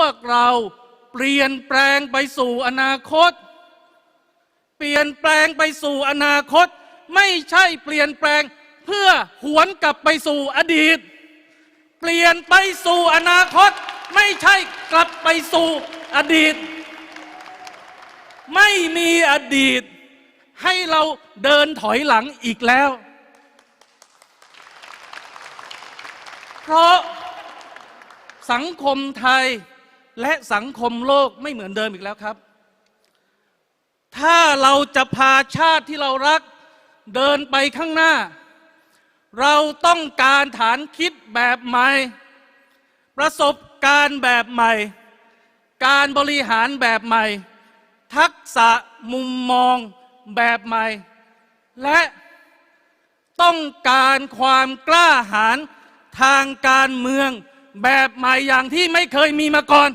วกเราเปลี่ยนแปลงไปสู่อนาคต เปลี่ยนแปลงไปสู่อนาคต ไม่ใช่เปลี่ยนแปลงเพื่อหวนกลับไปสู่อดีต เปลี่ยนไปสู่อนาคต ไม่ใช่กลับไปสู่อดีต ไม่มีอดีต ให้เราเดินถอยหลังอีกแล้ว เพราะสังคมไทย และสังคมโลกไม่เหมือนเดิมอีกแล้วครับ ถ้าเราจะพาชาติที่เรารักเดินไปข้างหน้า เราต้องการฐานคิดแบบใหม่ ประสบการณ์แบบใหม่ การบริหารแบบใหม่ ทักษะมุมมองแบบใหม่ และต้องการความกล้าหาญทางการเมืองแบบใหม่อย่างที่ไม่เคยมีมาก่อน